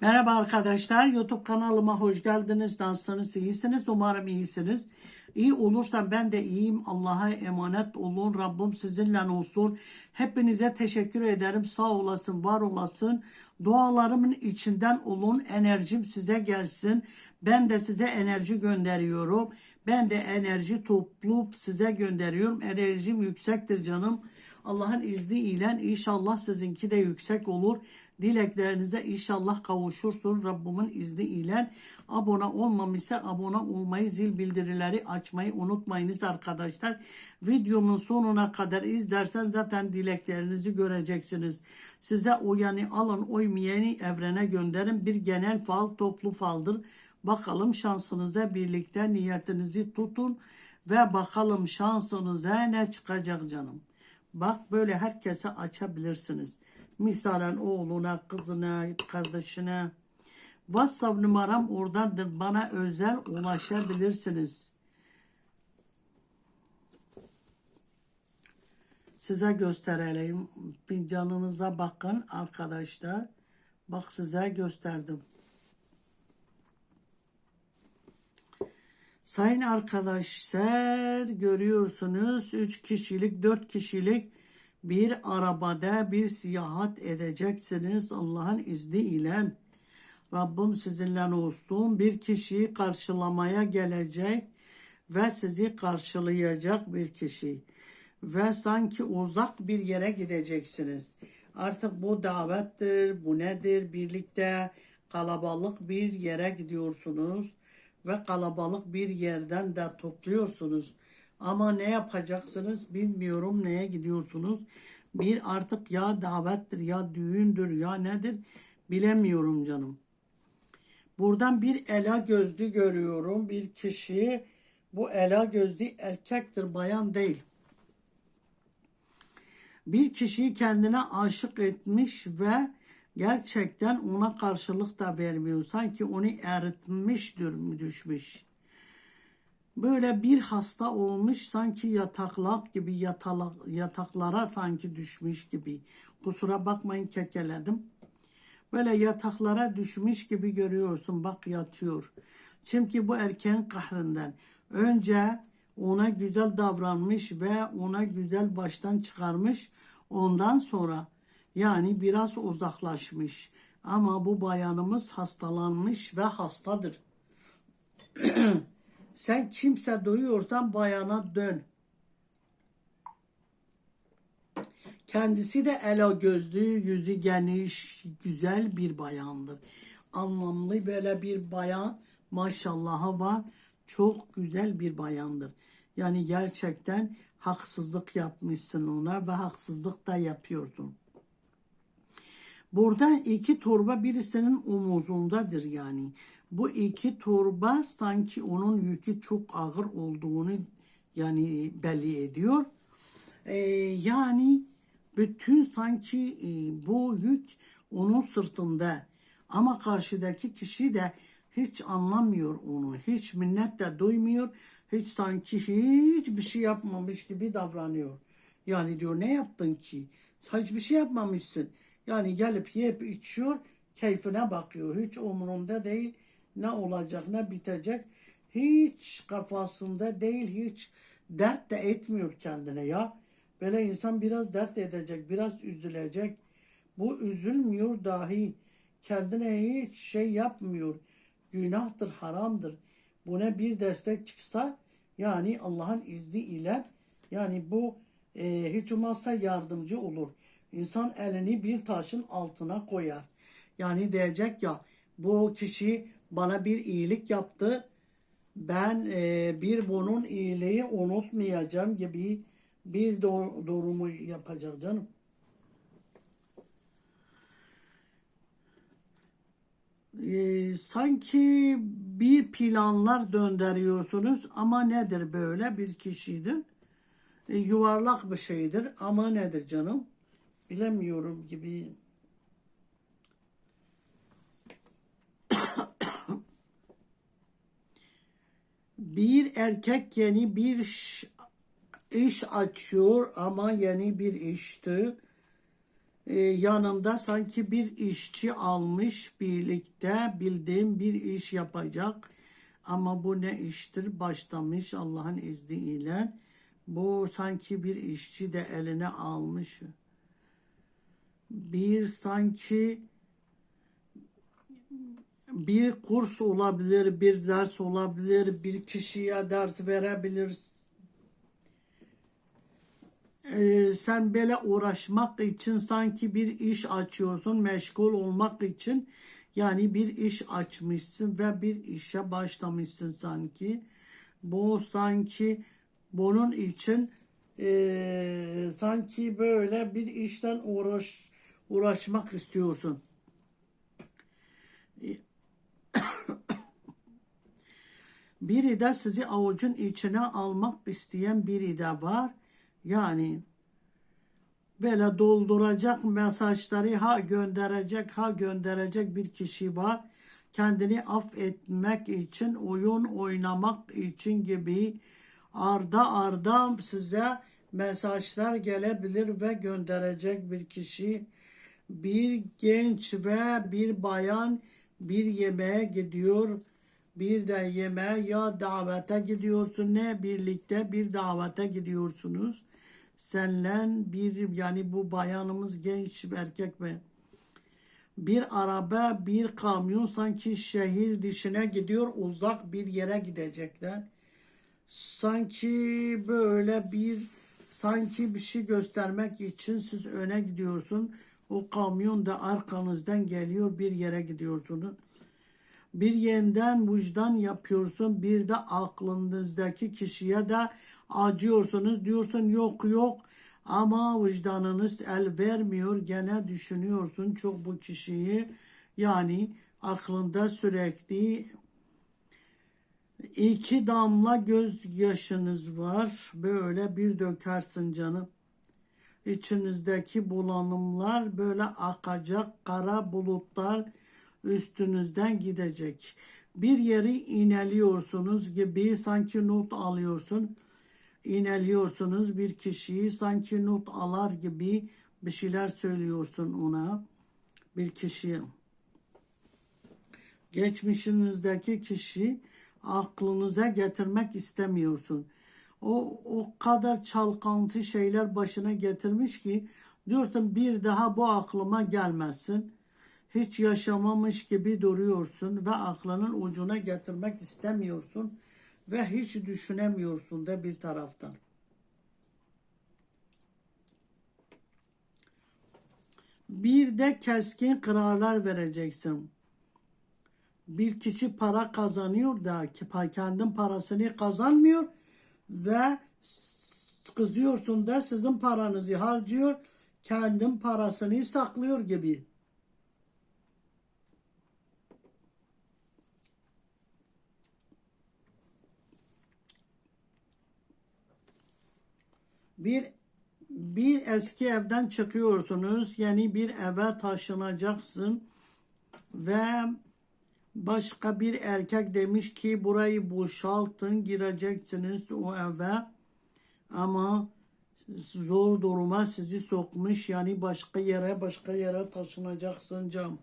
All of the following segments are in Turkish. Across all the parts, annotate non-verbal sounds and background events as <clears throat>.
Merhaba arkadaşlar. YouTube kanalıma hoş geldiniz. Nasılsınız? İyisiniz. Umarım iyisiniz. İyi olursan ben de iyiyim. Allah'a emanet olun. Rabbim sizinle olsun. Hepinize teşekkür ederim. Sağ olasın, var olasın. Dualarımın içinden olun. Enerjim size gelsin. Ben de size enerji gönderiyorum. Ben de enerji toplup size gönderiyorum. Enerjim yüksektir canım. Allah'ın izniyle inşallah sizinki de yüksek olur. Dileklerinize inşallah kavuşursun Rabbimin izniyle. Abone olmamışsa abone olmayı, zil bildirileri açmayı unutmayınız arkadaşlar. Videomun sonuna kadar izlersen zaten dileklerinizi göreceksiniz. Size uyanı alın, uymayanı evrene gönderin. Bir genel fal, toplu faldır. Bakalım şansınıza birlikte niyetinizi tutun ve bakalım şansınıza ne çıkacak canım. Bak böyle herkese açabilirsiniz. Misalen oğluna, kızına, kardeşine. WhatsApp numaram oradandır. Bana özel ulaşabilirsiniz. Size göstereyim. Bir canınıza bakın arkadaşlar. Bak size gösterdim. Sayın arkadaşlar görüyorsunuz 3 kişilik 4 kişilik bir arabada bir seyahat edeceksiniz Allah'ın izniyle. Rabbim sizinle olsun. Bir kişiyi karşılamaya gelecek ve sizi karşılayacak bir kişi. Ve sanki uzak bir yere gideceksiniz. Artık bu davettir, bu nedir? Birlikte kalabalık bir yere gidiyorsunuz ve kalabalık bir yerden de topluyorsunuz. Ama ne yapacaksınız bilmiyorum neye gidiyorsunuz. Bir artık ya davettir ya düğündür ya nedir bilemiyorum canım. Buradan bir ela gözlü görüyorum. Bir kişi bu ela gözlü erkektir bayan değil. Bir kişiyi kendine aşık etmiş ve gerçekten ona karşılık da vermiyor. Sanki onu eritmiştir düşmüş. Böyle bir hasta olmuş sanki yataklar gibi yatala, yataklara sanki düşmüş gibi. Kusura bakmayın kekeledim. Böyle yataklara düşmüş gibi görüyorsun bak yatıyor. Çünkü bu erkeğin kahrından. Önce ona güzel davranmış ve ona güzel baştan çıkarmış. Ondan sonra yani biraz uzaklaşmış. Ama bu bayanımız hastalanmış ve hastadır. <clears throat> Sen kimse duyuyorsan bayana dön. Kendisi de ela gözlü, yüzü geniş, güzel bir bayandır. Anlamlı böyle bir bayan maşallahı var. Çok güzel bir bayandır. Yani gerçekten haksızlık yapmışsın ona ve haksızlık da yapıyordun. Burada iki torba birisinin omuzundadır yani. Bu iki torba sanki onun yükü çok ağır olduğunu yani belli ediyor. Ee, yani bütün sanki e, bu yük onun sırtında. Ama karşıdaki kişi de hiç anlamıyor onu. Hiç minnet de duymuyor. Hiç sanki hiçbir şey yapmamış gibi davranıyor. Yani diyor ne yaptın ki? Hiçbir şey yapmamışsın. Yani gelip yiyip içiyor, keyfine bakıyor. Hiç umurunda değil ne olacak ne bitecek. Hiç kafasında değil, hiç dert de etmiyor kendine ya. Böyle insan biraz dert edecek, biraz üzülecek. Bu üzülmüyor dahi. Kendine hiç şey yapmıyor. Günahtır, haramdır. Buna bir destek çıksa yani Allah'ın izniyle yani bu e, hiç olmazsa yardımcı olur. İnsan elini bir taşın altına koyar. Yani diyecek ya bu kişi bana bir iyilik yaptı. Ben e, bir bunun iyiliği unutmayacağım gibi bir durumu yapacak canım. E, sanki bir planlar döndürüyorsunuz ama nedir böyle bir kişidir. E, yuvarlak bir şeydir ama nedir canım? Bilemiyorum gibi. Bir erkek yeni bir iş, açıyor ama yeni bir işti. e, yanında sanki bir işçi almış birlikte bildiğim bir iş yapacak. Ama bu ne iştir? Başlamış Allah'ın izniyle. Bu sanki bir işçi de eline almış. Bir sanki bir kurs olabilir, bir ders olabilir, bir kişiye ders verebilir. Ee, sen böyle uğraşmak için sanki bir iş açıyorsun, meşgul olmak için yani bir iş açmışsın ve bir işe başlamışsın sanki. Bu sanki bunun için eee, sanki böyle bir işten uğraş uğraşmak istiyorsun. Biri de sizi avucun içine almak isteyen biri de var. Yani böyle dolduracak mesajları ha gönderecek ha gönderecek bir kişi var. Kendini affetmek için, oyun oynamak için gibi arda arda size mesajlar gelebilir ve gönderecek bir kişi. Bir genç ve bir bayan bir yemeğe gidiyor. Bir de yemeğe ya davete gidiyorsun ne birlikte bir davete gidiyorsunuz. Senle bir yani bu bayanımız genç erkek mi? Bir araba bir kamyon sanki şehir dışına gidiyor uzak bir yere gidecekler. Sanki böyle bir sanki bir şey göstermek için siz öne gidiyorsun. O kamyon da arkanızdan geliyor bir yere gidiyorsunuz. Bir yeniden vicdan yapıyorsun. Bir de aklınızdaki kişiye de acıyorsunuz. Diyorsun yok yok ama vicdanınız el vermiyor. Gene düşünüyorsun çok bu kişiyi. Yani aklında sürekli iki damla gözyaşınız var. Böyle bir dökersin canım. İçinizdeki bulanımlar böyle akacak kara bulutlar üstünüzden gidecek. Bir yeri ineliyorsunuz gibi sanki not alıyorsun. İneliyorsunuz bir kişiyi sanki not alar gibi bir şeyler söylüyorsun ona. Bir kişiye. Geçmişinizdeki kişi aklınıza getirmek istemiyorsun. O o kadar çalkantı şeyler başına getirmiş ki diyorsun bir daha bu aklıma gelmesin hiç yaşamamış gibi duruyorsun ve aklının ucuna getirmek istemiyorsun ve hiç düşünemiyorsun da bir taraftan. Bir de keskin kararlar vereceksin. Bir kişi para kazanıyor da kendin parasını kazanmıyor ve kızıyorsun da sizin paranızı harcıyor, kendin parasını saklıyor gibi. Bir bir eski evden çıkıyorsunuz. Yani bir eve taşınacaksın ve başka bir erkek demiş ki burayı boşaltın gireceksiniz o eve ama zor duruma sizi sokmuş yani başka yere başka yere taşınacaksın cam.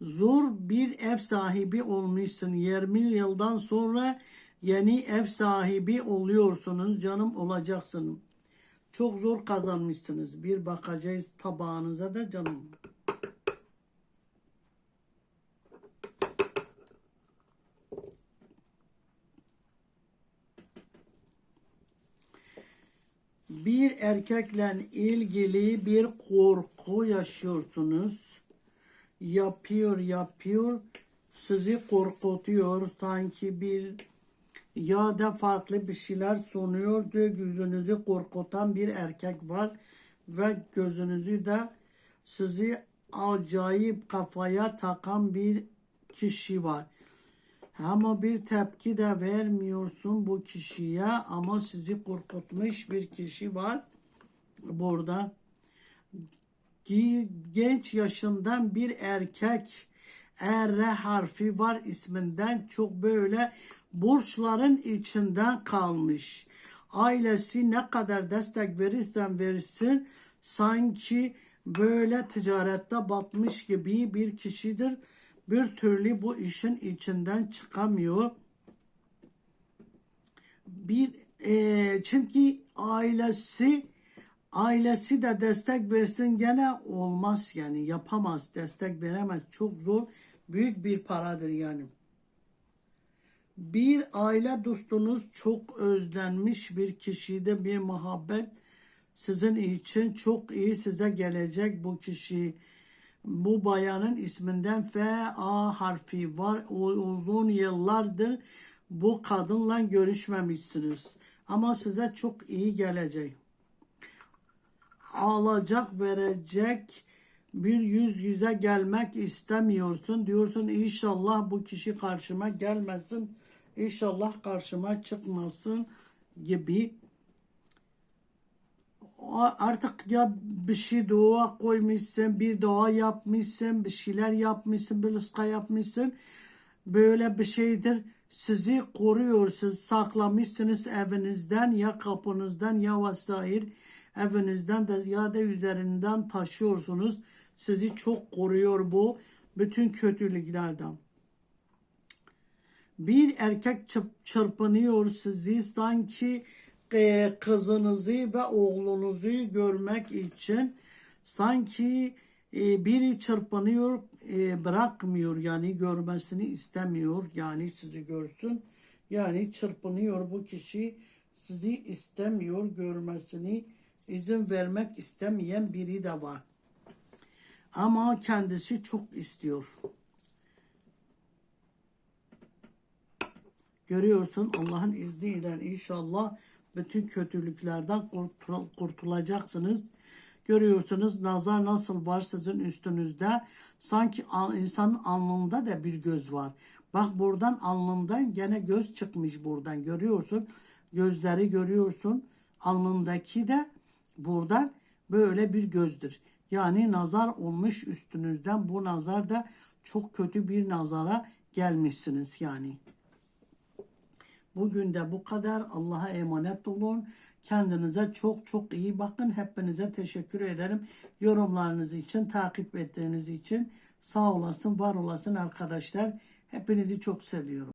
Zor bir ev sahibi olmuşsun 20 yıldan sonra yeni ev sahibi oluyorsunuz canım olacaksın. Çok zor kazanmışsınız. Bir bakacağız tabağınıza da canım. Bir erkekle ilgili bir korku yaşıyorsunuz. Yapıyor yapıyor sizi korkutuyor sanki bir ya da farklı bir şeyler sunuyor diyor gözünüzü korkutan bir erkek var ve gözünüzü de sizi acayip kafaya takan bir kişi var. Ama bir tepki de vermiyorsun bu kişiye ama sizi korkutmuş bir kişi var burada. Genç yaşından bir erkek R harfi var isminden çok böyle borçların içinden kalmış. Ailesi ne kadar destek verirsen verirsin sanki böyle ticarette batmış gibi bir kişidir. Bir türlü bu işin içinden çıkamıyor. Bir e, çünkü ailesi ailesi de destek versin gene olmaz yani yapamaz destek veremez çok zor büyük bir paradır yani. Bir aile dostunuz çok özlenmiş bir kişide bir muhabbet sizin için çok iyi size gelecek bu kişi. Bu bayanın isminden F A harfi var. O uzun yıllardır bu kadınla görüşmemişsiniz. Ama size çok iyi gelecek. Alacak verecek bir yüz yüze gelmek istemiyorsun. Diyorsun inşallah bu kişi karşıma gelmesin. İnşallah karşıma çıkmasın gibi artık ya bir şey dua koymuşsun, bir dua yapmışsın, bir şeyler yapmışsın, bir ıska yapmışsın. Böyle bir şeydir. Sizi koruyor, siz saklamışsınız evinizden ya kapınızdan ya vesaire evinizden de ya da üzerinden taşıyorsunuz. Sizi çok koruyor bu bütün kötülüklerden. Bir erkek çırp- çırpınıyor sizi sanki e, kızınızı ve oğlunuzu görmek için sanki e, biri çırpınıyor e, bırakmıyor yani görmesini istemiyor yani sizi görsün yani çırpınıyor bu kişi sizi istemiyor görmesini izin vermek istemeyen biri de var ama kendisi çok istiyor. Görüyorsun Allah'ın izniyle inşallah bütün kötülüklerden kurtul- kurtulacaksınız. Görüyorsunuz nazar nasıl var sizin üstünüzde. Sanki insanın alnında da bir göz var. Bak buradan alnından gene göz çıkmış buradan görüyorsun. Gözleri görüyorsun. Alnındaki de buradan böyle bir gözdür. Yani nazar olmuş üstünüzden. Bu nazar da çok kötü bir nazara gelmişsiniz yani. Bugün de bu kadar. Allah'a emanet olun. Kendinize çok çok iyi bakın. Hepinize teşekkür ederim. Yorumlarınız için, takip ettiğiniz için sağ olasın, var olasın arkadaşlar. Hepinizi çok seviyorum.